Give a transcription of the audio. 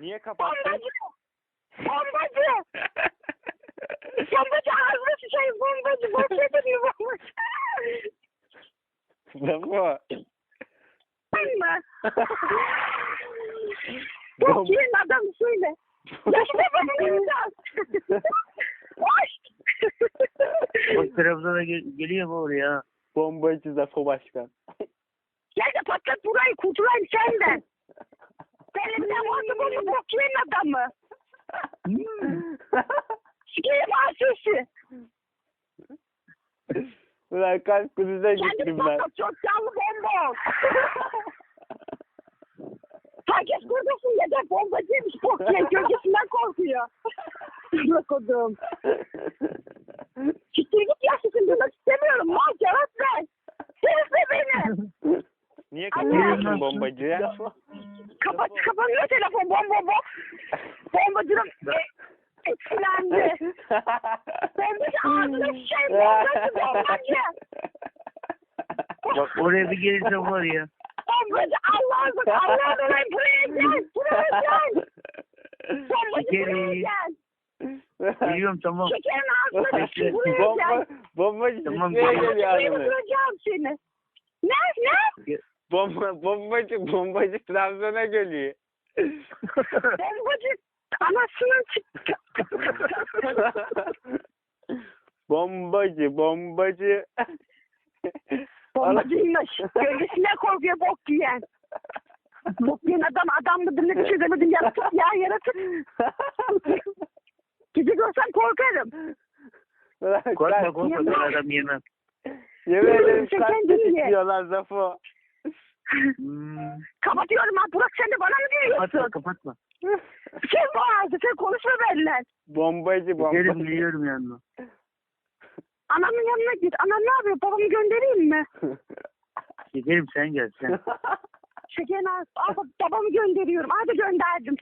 Niye kapattın? Bombacı. Bombacı. Bombacı ağzına sıçayım bombacı. Bombacı? Zafo. Ben mi? Bok yiyen adam söyle. Yaşlı babamın Hoş. Bak Trabzon'a gel- geliyor mu oraya? Bombacı Zafo Başkan. Gel de patlat burayı kurtulayım senden. Benimle muhatap olma bok yiyen adamı. Sikeyim asisi. Ulan kalp krize Kendi gittim ben. patlat çok canlı bomba. Herkes korkasın ya da bombacıymış bok yiyen gölgesinden korkuyor. Bırakıldım. Siktir git ya duymak istemiyorum. Mal cevap ver. Sevme beni. Niye Anne. kapatıyorsun bombacıya? Kapat, kapanıyor telefon bom bom bom. Bombacının etkilendi. Bombacı ağzına şey bombacı bombacı. Bak oraya bir gelirse var ya. Bombacı Allah'a bak Allah'a dolayı buraya gel. Buraya gel. Bombacı buraya gel. Geliyorum tamam. Şekerin ağzına buraya Bomba, gel. bombacı Tamam, tamam. geliyor Buraya vuracağım seni. Ne? Bomba, bombacı, bombacı Trabzon'a geliyor. Bombacı anasının çıktı. bombacı, bombacı. Bombacıymış. Gölgesine korkuyor bok yiyen. Bok yiyen adam adam mıdır ne çözemedim yaratık ya yaratık. Gece görsem korkarım. Korkma korkma ben adam yemem. Yemin ederim kalp diyorlar Zafo. Hmm. Kapatıyorum ha Burak sen de bana mı Kapatma diyorsun? kapatma. Şey boğazı sen konuşma benimle. Bombacı, Gelirim bombacı. geliyorum yanına. Anamın yanına git. Anam ne yapıyor? Babamı göndereyim mi? Gidelim sen gel sen. Bak babamı gönderiyorum. Hadi gönderdim.